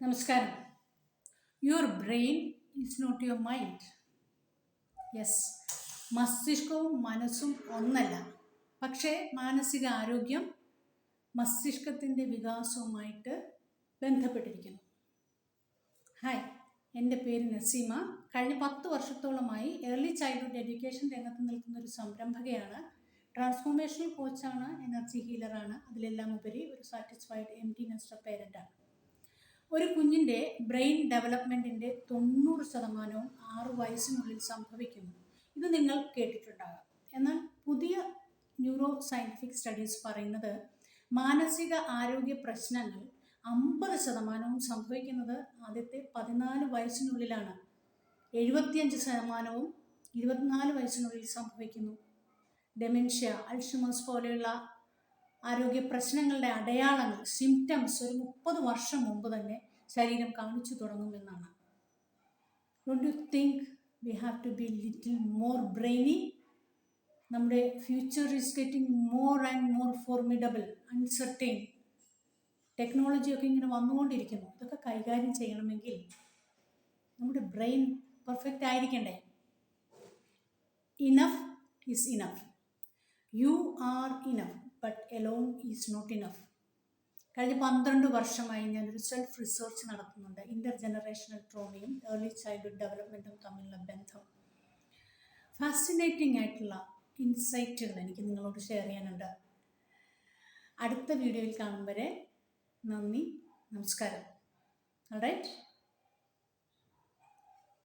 നമസ്കാരം. Your brain is not your mind yes മസ്തിഷ്കവും മനസ്സും ഒന്നല്ല. പക്ഷേ മാനസിക ആരോഗ്യം മസ്തിഷ്കത്തിന്റെ വികാസവുമായിട്ട് ബന്ധപ്പെട്ടിരിക്കുന്നു. ഹായ് എന്റെ പേര് നസീമ. കഴിഞ്ഞ പത്ത് വർഷത്തോളമായി ഏർലി ചൈൽഡ്ഹുഡ് എഡ്യൂക്കേഷൻ രംഗത്ത് നിൽക്കുന്ന ഒരു സംരംഭകയാണ്. ട്രാൻസ്ഫോർമേഷണൽ കോച്ചാണ് എനർജി ഹീലറാണ് അതിലെല്ലാം ഉപരി ഒരു സാറ്റിസ്ഫൈഡ് എം ടി നെസ്റ്റർ പേരന്റാണ് ഒരു കുഞ്ഞിന്റെ ബ്രെയിൻ ഡെവലപ്മെന്റിന്റെ തൊണ്ണൂറ് ശതമാനവും ആറ് വയസ്സിനുള്ളിൽ സംഭവിക്കുന്നു. ഇത് നിങ്ങൾ കേട്ടിട്ടുണ്ടാകാം. എന്നാൽ പുതിയ ന്യൂറോ സയന്റിഫിക് സ്റ്റഡീസ് പറയുന്നത് മാനസിക ആരോഗ്യ പ്രശ്നങ്ങൾ അമ്പത് ശതമാനവും സംഭവിക്കുന്നത് ആദ്യത്തെ പതിനാല് വയസ്സിനുള്ളിലാണ്. എഴുപത്തിയഞ്ച് ശതമാനവും ഇരുപത്തിനാല് വയസ്സിനുള്ളിൽ സംഭവിക്കുന്നു. ഡെമെൻഷ്യ അൾഷിമേഴ്സ് പോലെയുള്ള ആരോഗ്യ പ്രശ്നങ്ങളുടെ അടയാളങ്ങൾ സിംറ്റംസ് ഒരു മുപ്പത് വർഷം മുമ്പ് തന്നെ ശരീരം കാണിച്ചു തുടങ്ങുമെന്നാണ്. Don't you think we have to be little more brainy നമ്മുടെ future is getting more and more formidable uncertain ടെക്നോളജിയൊക്കെ ഇങ്ങനെ വന്നുകൊണ്ടിരിക്കുന്നു. ഇതൊക്കെ കൈകാര്യം ചെയ്യണമെങ്കിൽ നമ്മുടെ brain perfect ആയിരിക്കണ്ടേ? Enough is enough you are enough alone is not enough കഴിഞ്ഞ പന്ത്രണ്ട് വർഷമായി ഞാനൊരു സെൽഫ് റിസർച്ച് നടത്തുന്നുണ്ട്. ഇന്റർ ജനറേഷണൽ ട്രോമയും ഏർലി ചൈൽഡ്ഹുഡ് ഡെവലപ്മെന്റും തമ്മിലുള്ള ബന്ധം. ഫാസിനേറ്റിംഗ് ആയിട്ടുള്ള ഇൻസൈറ്റുകൾ എനിക്ക് നിങ്ങളോട് ഷെയർ ചെയ്യാനുണ്ട്. അടുത്ത വീഡിയോയിൽ കാണും വരെ നന്ദി നമസ്കാരം. റൈറ്റ്